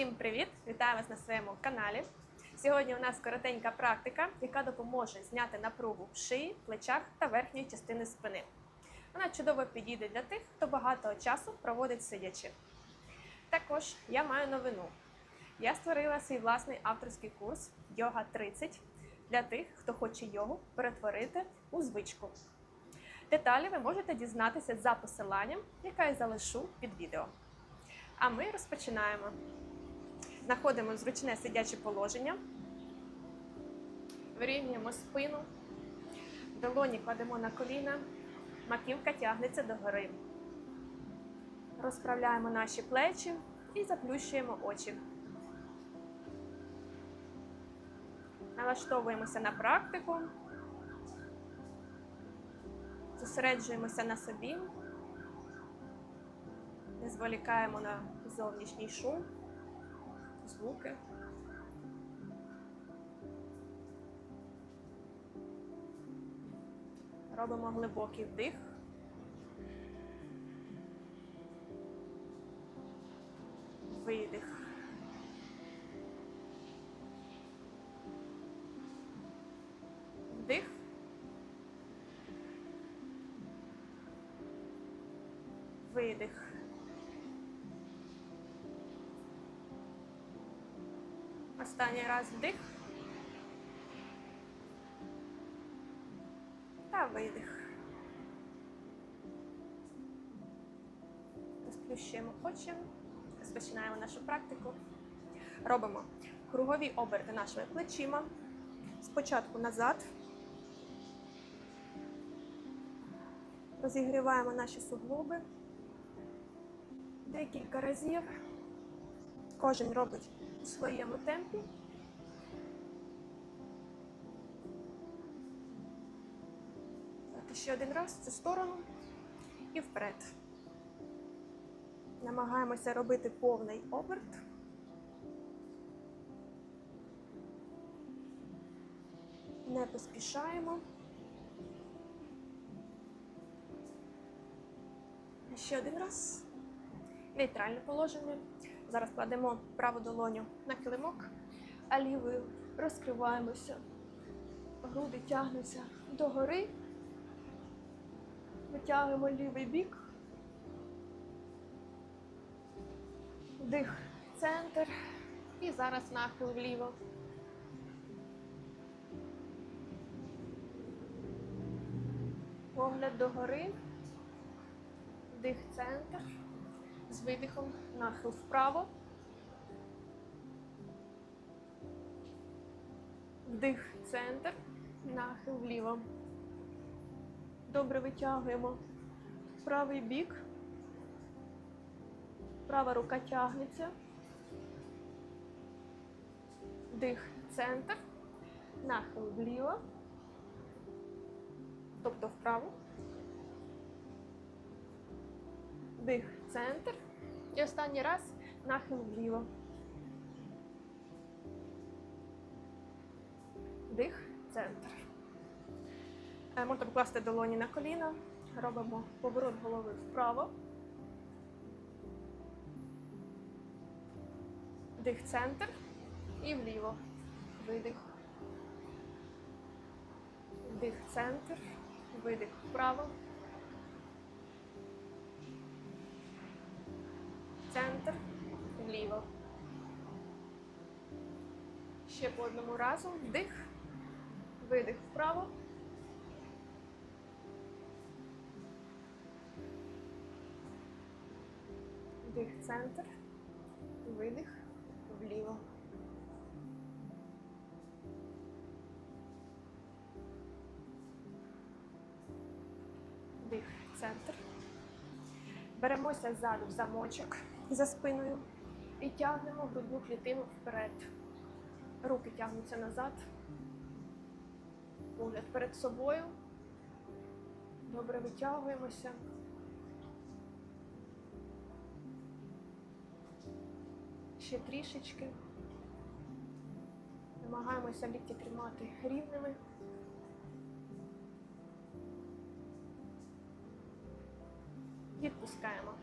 Всім привіт! Вітаю вас на своєму каналі. Сьогодні у нас коротенька практика, яка допоможе зняти напругу в шиї, плечах та верхньої частини спини. Вона чудово підійде для тих, хто багато часу проводить сидячи. Також я маю новину. Я створила свій власний авторський курс Йога 30 для тих, хто хоче йогу перетворити у звичку. Деталі ви можете дізнатися за посиланням, яке я залишу під відео. А ми розпочинаємо. Знаходимо зручне сидяче положення, вирівнюємо спину, долоні кладемо на коліна, маківка тягнеться догори. Розправляємо наші плечі і заплющуємо очі. Налаштовуємося на практику, зосереджуємося на собі, не зволікаємо на зовнішній шум, звуки. Робимо глибокий вдих. Видих. Вдих. Видих. Останній раз вдих. Та видих. Розплющуємо очі. Розпочинаємо нашу практику. Робимо кругові оберти нашими плечима. Спочатку назад. Розігріваємо наші суглоби декілька разів. Кожен робить у своєму темпі. Ще один раз в цю сторону і вперед. Намагаємося робити повний оберт. Не поспішаємо. Ще один раз. Нейтральне положення. Зараз кладемо праву долоню на килимок, а лівою розкриваємося. Груди тягнуться догори. Витягуємо лівий бік. Вдих, центр. І зараз нахил вліво. Погляд догори. Вдих, центр. З видихом нахил вправо. Вдих, центр, нахил вліво. Добре витягуємо правий бік. Права рука тягнеться. Вдих, центр, нахил вліво. Тобто вправо. Вдих, центр. І останній раз нахил вліво. Вдих, центр. Е, Можна покласти долоні на коліна. Робимо поворот голови вправо. Вдих, центр і вліво. Видих. Вдих, центр. Видих вправо. Центр, вліво. Ще по одному разу. Вдих, видих вправо. Вдих, центр, видих, вліво. Вдих, центр. Беремося ззаду в замочок за спиною і тягнемо грудну клітину вперед. Руки тягнуться назад. Погляд перед собою. Добре витягуємося. Ще трішечки. Намагаємося лікті тримати рівними. Відпускаємо.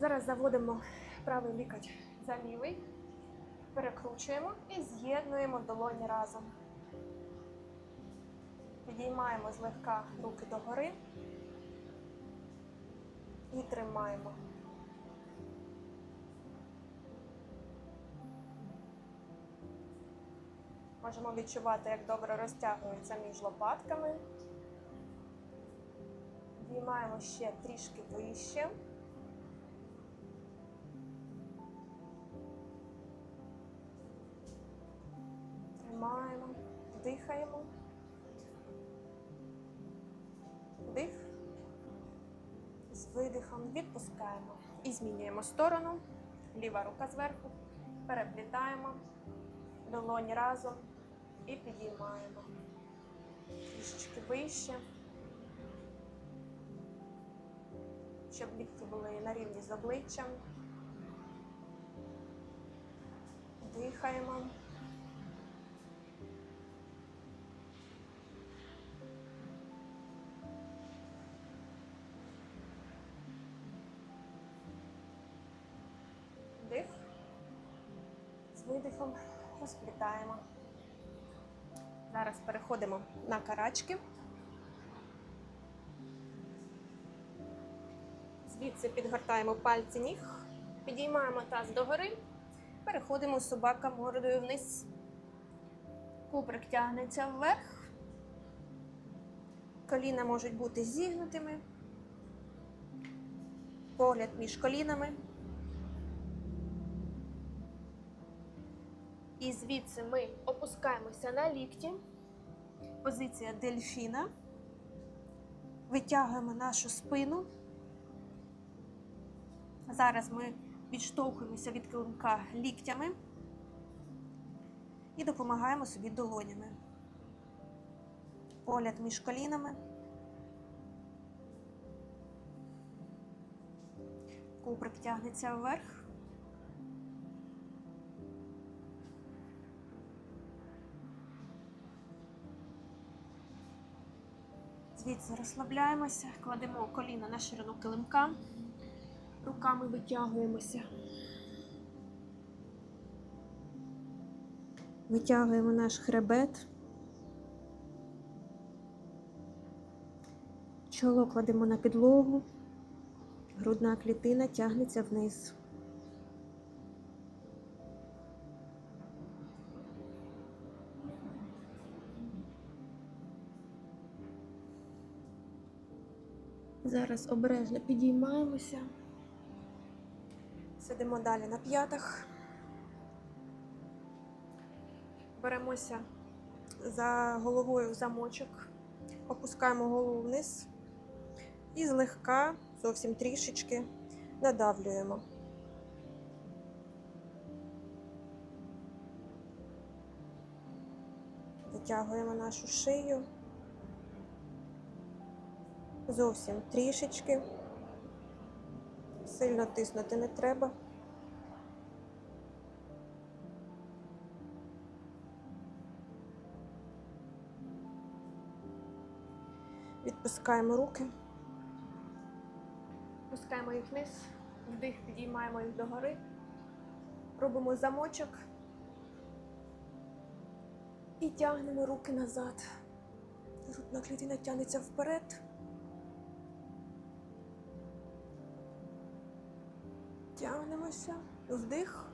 Зараз заводимо правий лікоть за лівий. Перекручуємо і з'єднуємо долоні разом. Підіймаємо злегка руки догори і тримаємо. Можемо відчувати, як добре розтягується між лопатками. Підіймаємо ще трішки вище. Тримаємо, дихаємо. Вдих. З видихом відпускаємо. І змінюємо сторону. Ліва рука зверху. Переплітаємо. Долоні разом. І підіймаємо. Трішечки вище. Щоб лікті були на рівні з обличчям. Дихаємо. Видихом розплітаємо. Зараз переходимо на карачки. Звідси підгортаємо пальці ніг, підіймаємо таз догори, переходимо собака мордою вниз. Куприк тягнеться вверх. Коліна можуть бути зігнутими. Погляд між колінами. І звідси ми опускаємося на лікті. Позиція дельфіна. Витягуємо нашу спину. Зараз ми відштовхуємося від килимка ліктями і допомагаємо собі долонями. Погляд між колінами. Куприк тягнеться вверх. Звідси розслабляємося, кладемо коліна на ширину килимка, руками витягуємося. Витягуємо наш хребет. Чоло кладемо на підлогу, грудна клітина тягнеться вниз. Зараз обережно підіймаємося. Сидимо далі на п'ятах. Беремося за головою в замочок, опускаємо голову вниз і злегка, зовсім трішечки, надавлюємо. Витягуємо нашу шию. Зовсім трішечки. Сильно тиснути не треба. Відпускаємо руки. Пускаємо їх вниз, вдих, підіймаємо їх догори. Робимо замочок і тягнемо руки назад. Грудна клітина тягнеться вперед. Тягнемося, вдих.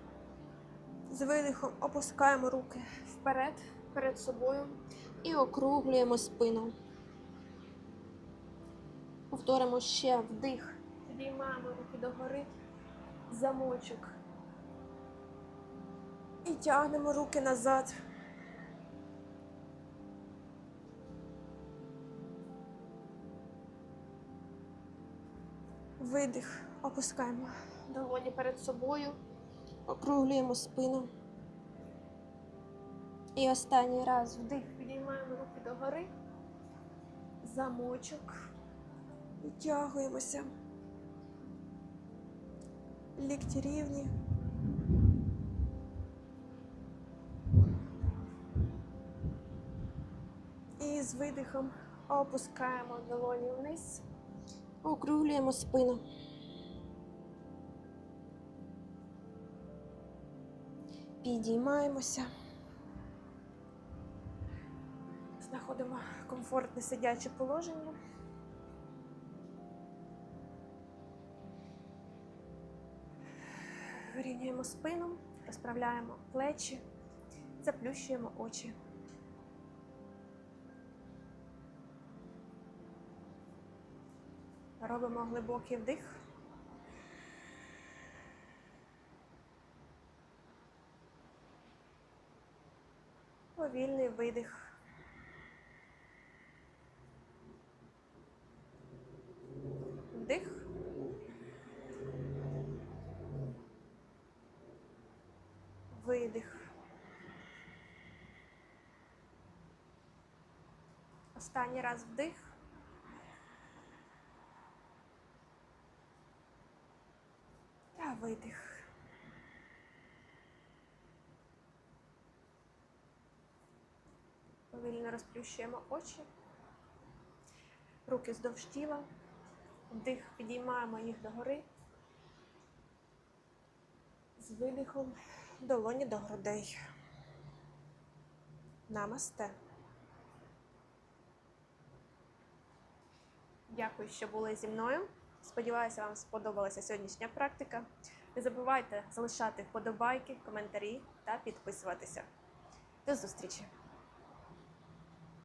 З видихом опускаємо руки вперед, перед собою і округлюємо спину. Повторимо ще вдих. Підіймаємо руки догори, замочок. І тягнемо руки назад. Видих, опускаємо долоні перед собою, округлюємо спину. І останній раз вдих, підіймаємо руки догори, замочок, витягуємося. Лікті рівні. І з видихом опускаємо долоні вниз, округлюємо спину. Підіймаємося. Знаходимо комфортне сидяче положення. Вирівнюємо спину, розправляємо плечі, заплющуємо очі. Робимо глибокий вдих. Повільний видих. Вдих. Видих. Останній раз вдих. Та видих. Повільно розплющуємо очі. Руки вздовж тіла. Вдих, підіймаємо їх догори. З видихом долоні до грудей. Намасте. Дякую, що були зі мною. Сподіваюся, вам сподобалася сьогоднішня практика. Не забувайте залишати вподобайки, коментарі та підписуватися. До зустрічі!